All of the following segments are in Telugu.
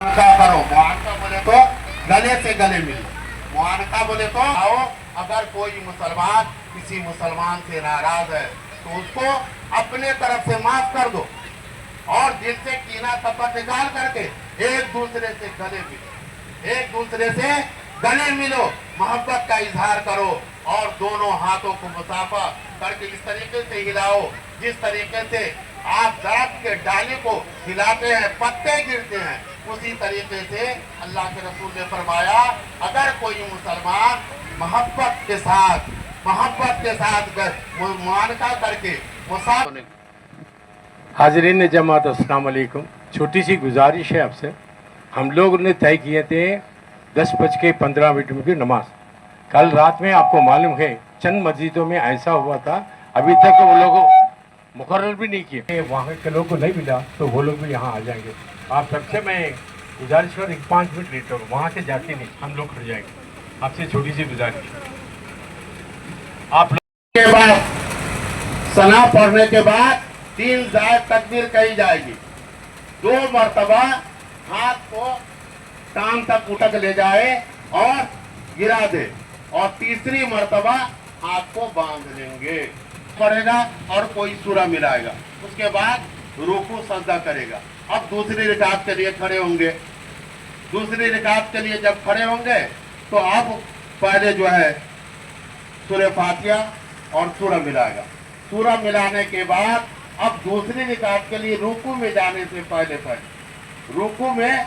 मुआनका करो मुआनका बोले तो गले से गले मिलो मुआनका बोले तो आओ अगर कोई मुसलमान किसी मुसलमान से नाराज़ है तो उसको अपने तरफ़ से माफ़ कर दो। और दिल से कीना कपट निकाल करके एक दूसरे से गले मिलो एक दूसरे से गले मिलो मोहब्बत का इजहार करो और दोनों हाथों को मुसाफा करके इस तरीके से हिलाओ, जिस तरीके से आप दरख्त के डाले को हिलाते हैं, पत्ते गिरते हैं उसी तरीके से अल्लाह के रसूल ने फरमाया अगर कोई मुसलमान मोहब्बत के साथ मोहब्बत के साथ मुआनका करके हाजरीन जमात अस्सलाम वालेकुम। छोटी सी गुजारिश है आपसे। हम लोग ने तय किए थे दस बज के पंद्रह मिनट की नमाज़। कल रात में आपको मालूम है चंद मस्जिदों में ऐसा हुआ था। अभी तक वो लोग मुकर्र भी नहीं किए। वहाँ के लोगों को नहीं मिला तो वो लोग भी यहाँ आ जाएँगे। आप सबसे मैं गुजारिश कर एक पाँच मिनट लेट हो वहाँ से जाके नहीं, हम लोग खड़ जाएँगे। आपसे छोटी सी गुजारिश। आप के बाद, सना पढ़ने के बाद तीन जायद तकबीर कही जाएगी। दो मरतबा हाथ को कान तक उठक ले जाए और गिरा दे और तीसरी मरतबा हाथ को बाँध लेंगे। पड़ेगा और कोई सूरा मिलाएगा। उसके बाद रुकू सजदा करेगा। अब दूसरी रिकात के लिए खड़े होंगे। दूसरी रिकात के लिए जब खड़े होंगे तो अब पहले जो है सूर्य फातिया और सूरा मिलाएगा। सूरा मिलाने के बाद अब दूसरी रिकात के लिए रुकू में जाने से पहले पहले। रुकू में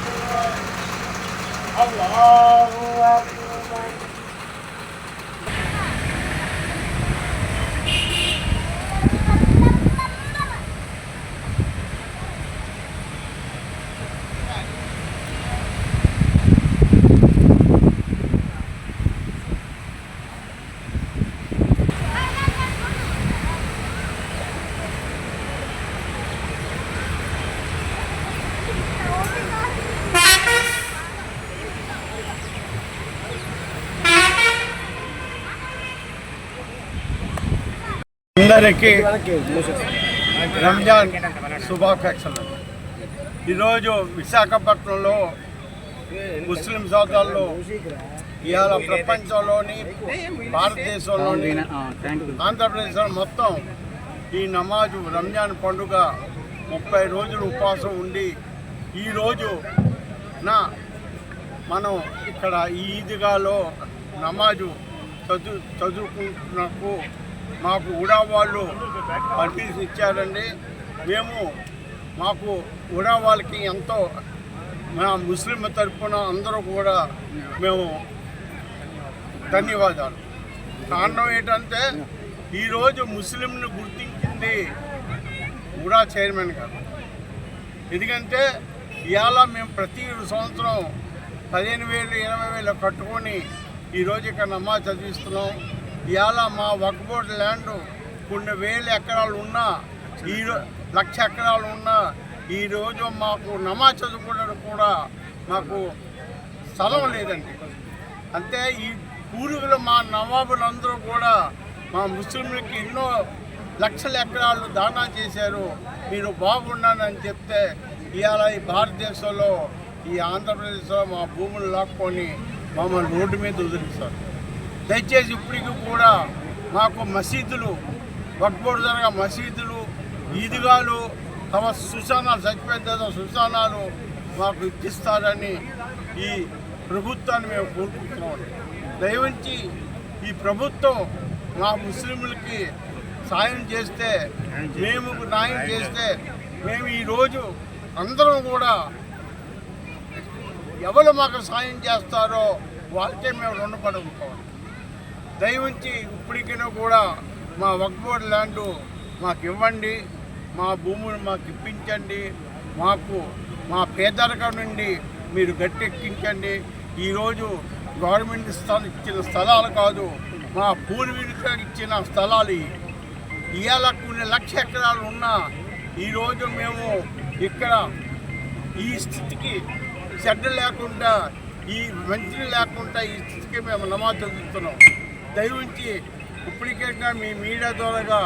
الله అందరికీ రంజాన్ శుభాకాంక్షలు. ఈరోజు విశాఖపట్నంలో ముస్లిం సోదరులు ఇవాళ ప్రపంచంలోని భారతదేశంలోని ఆంధ్రప్రదేశ్లో మొత్తం ఈ నమాజు రంజాన్ పండుగ ముప్పై రోజులు ఉపవాసం ఉండి ఈరోజు నా మనం ఇక్కడ ఈ ఈద్గాలో నమాజు చదువు చదువుకుంటున్నకు మాకు ఉడా వాళ్ళు పంపించి ఇచ్చారండి. మేము మాకు ఉడా వాళ్ళకి ఎంతో మా ముస్లిం తరఫున అందరూ కూడా మేము ధన్యవాదాలు. కారణం ఏంటంటే ఈరోజు ముస్లింను గుర్తించింది ఉడా చైర్మన్ గారు. ఎందుకంటే ఇవాళ మేము ప్రతి సంవత్సరం పదిహేను వేలు ఇరవై వేలు కట్టుకొని ఈరోజు ఇక్కడ నమాజ్ చదివిస్తున్నాం. ఇవాళ మా వక్ బోర్డ్ ల్యాండ్ కొన్ని వేల ఎకరాలు ఉన్నా ఈ లక్ష ఎకరాలు ఉన్నా ఈరోజు మాకు నమాజ్ చదువుకోవడానికి కూడా మాకు స్థలం లేదండి. అంతే ఈ పూర్వీకులు మా నవాబులందరూ కూడా మా ముస్లింలకి ఎన్నో లక్షల ఎకరాలు దానా చేశారు. మీరు బాగున్నానని చెప్తే ఇవాళ ఈ భారతదేశంలో ఈ ఆంధ్రప్రదేశ్లో మా భూములు లాక్కొని మమ్మల్ని రోడ్డు మీద వదిలిస్తారు దయచేసి ఇప్పటికీ కూడా మాకు మసీదులు వక్బోర్డు జరగా మసీదులు ఈదుగాలు తమ సుశానాలు చచ్చిపోయిన తర్వాత సుశానాలు మాకు ఇప్పిస్తారని ఈ ప్రభుత్వాన్ని మేము కోరుకుంటున్నాం దయవంచి ఈ ప్రభుత్వం మా ముస్లింలకి సాయం చేస్తే మేము న్యాయం చేస్తే మేము ఈరోజు అందరం కూడా ఎవరు మాకు సాయం చేస్తారో వాళ్ళకే మేము రుణపడి ఉంటాం. దయవుంచి ఇప్పటికైనా కూడా మా వక్బోర్డ్ ల్యాండ్ మాకు ఇవ్వండి మా భూములు మాకు ఇప్పించండి మాకు మా పేదరికం నుండి మీరు గట్టెక్కించండి. ఈరోజు గవర్నమెంట్ స్థలం ఇచ్చిన స్థలాలు కాదు మా పూర్వీకులకు ఇచ్చిన స్థలాలు ఇవాళ కొన్ని లక్ష ఎకరాలు ఉన్నా ఈరోజు మేము ఇక్కడ ఈ స్థితికి చెడ్డ లేకుండా ఈ మంచి లేకుండా ఈ స్థితికి మేము నమాజ్ చదువుతున్నాం దయవుంచి ఇప్పటికైనా మీ మీడియా ద్వారాగా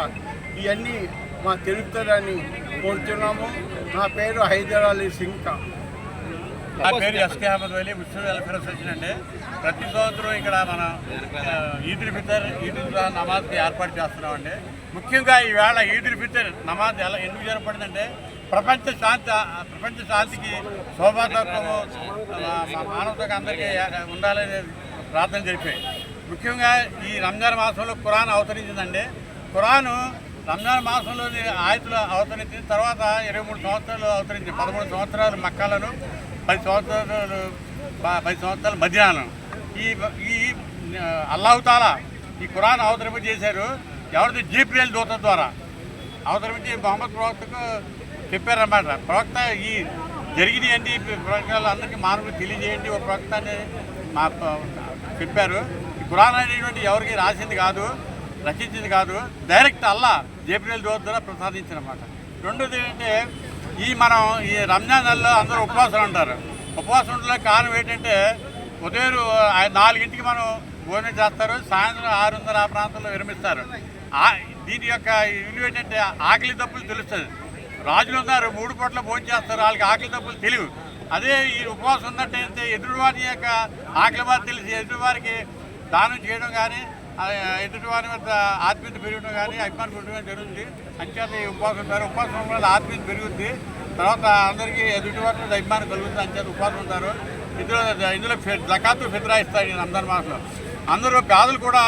ఇవన్నీ మా తెలుపుతారని కోరుతున్నాము. నా పేరు హైదర్ అలీ సింగ్ నా పేరు SK Ahmed Ali Muslim welfare association అండి. ప్రతి సంవత్సరం ఇక్కడ మన ఈదుల్ ఫితర్ ఈదుల్ నమాజ్కి ఏర్పాటు చేస్తున్నామండి. ముఖ్యంగా ఈవేళ ఈదుల్ ఫితర్ నమాజ్ ఎలా ఎందుకు జరపడిందంటే ప్రపంచ శాంతి ఆ, ప్రపంచ శాంతికి శోభాతత్వము మానవతకు అందరికీ ఉండాలనే ప్రార్థన జరిపాయి. ముఖ్యంగా ఈ రంజాన్ మాసంలో ఖురాన్ అవతరించిందండి. ఖురాను రంజాన్ మాసంలోని ఆయతులు అవతరించిన తర్వాత ఇరవై మూడు సంవత్సరాలు అవతరించింది. పదమూడు సంవత్సరాలు మక్కాలను పది సంవత్సరాలు పది సంవత్సరాలు మధ్యాహ్నం. ఈ ఈ అల్లాహుతాలా ఈ ఖురాన్ అవతరింప చేశారు ఎవరిది? జీపీఎల్ దూత ద్వారా. అవతరించి మొహమ్మద్ ప్రవక్తకు చెప్పారన్నమాట. ప్రవక్త ఈ జరిగినాయండి ప్రవక్తలు అందరికీ మానవులు తెలియజేయండి. ఒక ప్రవక్త అని మా చెప్పారు. ఖురాన్ అనేటువంటి ఎవరికి రాసింది కాదు రచించింది కాదు డైరెక్ట్ అల్లా జేపీఎల్ దూత ద్వారా ప్రసాదించినమాట. రెండోది ఏంటంటే ఈ మనం ఈ రంజాన్ నెలలో అందరూ ఉపవాసం ఉంటారు. ఉపవాసం ఉండలే కారణం ఏంటంటే ఉదయం నాలుగింటికి మనం భోజనం చేస్తారు సాయంత్రం ఆరున్నర ఆ ప్రాంతంలో విరమిస్తారు. దీని యొక్క విలువ ఏంటంటే ఆకలి తప్పులు తెలుస్తుంది. రాజులు ఉన్నారు మూడు పూట్ల భోజనం చేస్తారు వాళ్ళకి ఆకలి తప్పులు తెలియవు. అదే ఈ ఉపవాసం ఉన్నట్టయితే ఎదురువారి యొక్క ఆకలి బాధ తెలిసి ఎదురువారికి దానం చేయడం కానీ ఎదుటి వారి వద్ద ఆత్మీయత పెరగడం కానీ అభిమానం పెరగడం జరుగుతుంది. అంచేత ఈ ఉపవాసం ఉంటారు ఉపవాసం వల్ల ఆత్మీయత పెరుగుద్ది. తర్వాత అందరికీ ఎదుటివారి మీద అభిమానం కలుగుతుంది. అంచేత ఉపవాసం ఉంటారు. ఇందులో ఇందులో జకాత్తు ఫిత్రా ఇస్తారు రంజాన్ మాసంలో. అందరూ పేదలు కూడా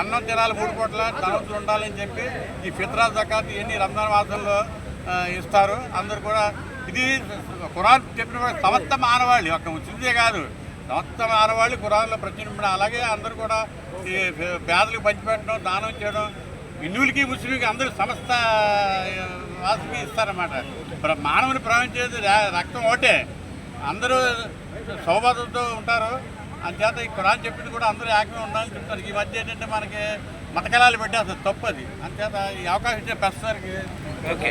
అన్నం తినాలి మూడు కోట్ల తనవతులు ఉండాలని చెప్పి ఈ ఫిత్రా జకాత్ ఇవన్నీ రంజాన్ మాసంలో ఇస్తారు. అందరూ కూడా ఇది ఖురాన్ చెప్పిన సమస్త మానవాళి ఒక ముస్లిందే కాదు. మొత్తం ఆడవాళ్ళు కురాల్లో ప్రచురించడం అలాగే అందరూ కూడా ఈ పేదలకు పంచిపెట్టడం దానం చేయడం. హిందువులకి ముస్లింకి అందరూ సమస్త వాసుకి ఇస్తారన్నమాట. మానవుని ప్రవహించేది రక్తం ఒకటే. అందరూ సౌభాగ్యంతో ఉంటారు. అంచేత ఈ ఖురాన్ చెప్పింది కూడా అందరూ ఏకమే ఉండాలని చెప్తారు. ఈ మధ్య ఏంటంటే మనకి మతకలాలు పెట్టేస్తారు. తప్పు అది. అంచేత ఈ అవకాశం ఇచ్చే ప్రస్తుతానికి ఓకే.